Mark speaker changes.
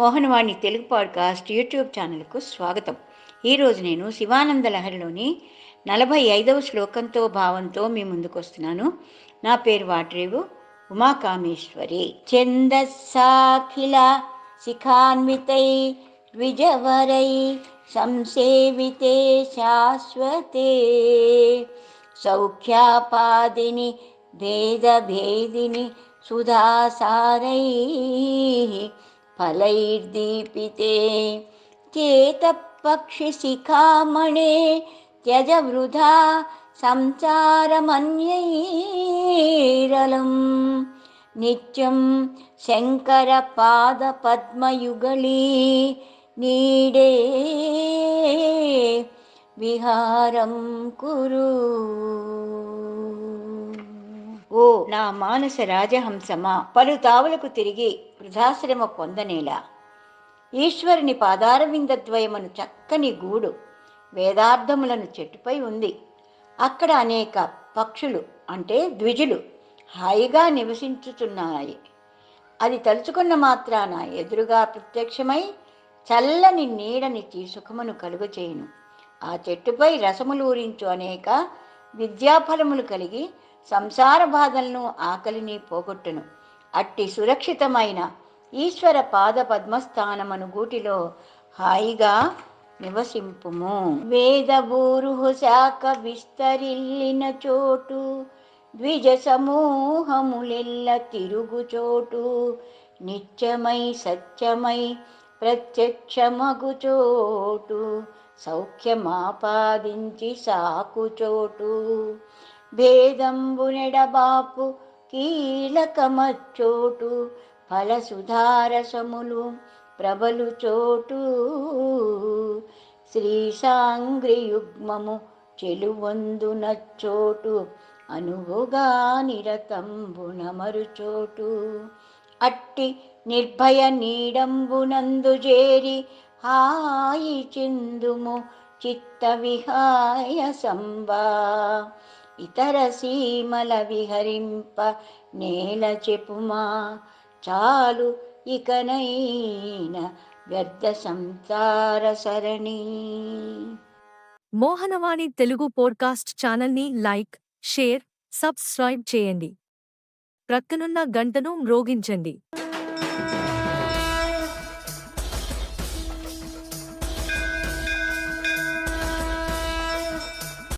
Speaker 1: Mohanavani Telugu podcast YouTube ఛానల్కు స్వాగతం. ఈరోజు నేను శివానంద లహరిలోని నలభై ఐదవ శ్లోకంతో భావంతో మీ ముందుకు వస్తున్నాను నా పేరు వాట్రేవు ఉమాకామేశ్వరి. ఛందస్సాఖిల శిఖాన్వితై ద్విజవరై సంసేవితే శాశ్వతే. సౌఖ్యాపాదిని భేదభేదిని సుధాసారై. फलैर्दीपिते। चेतपक्षिशिखामणे त्यज वृथा संसारमन्यैरलं नित्यं शङ्करपादपद्मयुगली नीडे विहारं कुरु। నా మానస రాజహంసమా? పలు తావులకు తిరిగి వృధాశ్రమ పొందనేలా? ఈశ్వరుని పాదారవిందద్వయమును చక్కని గూడు వేదార్థములను చెట్టుపై ఉంది. అక్కడ అనేక పక్షులు అంటే ద్విజులు హాయిగా నివసించుతున్నాయి అది తలుచుకున్న మాత్రాన ఎదురుగా ప్రత్యక్షమై చల్లని నీడనిచ్చి సుఖమును కలుగచేయును. ఆ చెట్టుపై రసములూరించు అనేక విద్యాఫలములు కలిగి సంసార బాధలను ఆకలిని పోగొట్టును. అట్టి సురక్షితమైన ఈశ్వర పాద పద్మస్థానమను గూటిలో హాయిగా నివసింపుము. వేదబూరు శాఖ విస్తరిల్లిన చోటు ద్విజ సమూహములెల్ల తిరుగు చోటు నిత్యమై సత్యమై ప్రత్యక్షమగు చోటు సౌఖ్యమాపాదించి సాకు చోటు. భేదంబునెడబాపు కీలకమచ్చోటు ఫలసుధారసములు ప్రబలు చోటు శ్రీ సాంగ్రియుగ్మము చెలువందునచ్చోటు అనువుగా నిరతంబునమరు చోటు అట్టి నిర్భయ నీడంబునందు చేరి హాయి చిందుము చిత్త విహాయ సంబా ఇతర సీమల విహరింప నేల చెప్పుమా. చాలు ఇకనైన వ్యర్థ సంసార సరణి.
Speaker 2: మోహనవాణి తెలుగు పోడ్కాస్ట్ ఛానల్ని లైక్ షేర్ సబ్స్క్రైబ్ చేయండి. ప్రక్కనున్న గంటను మ్రోగించండి.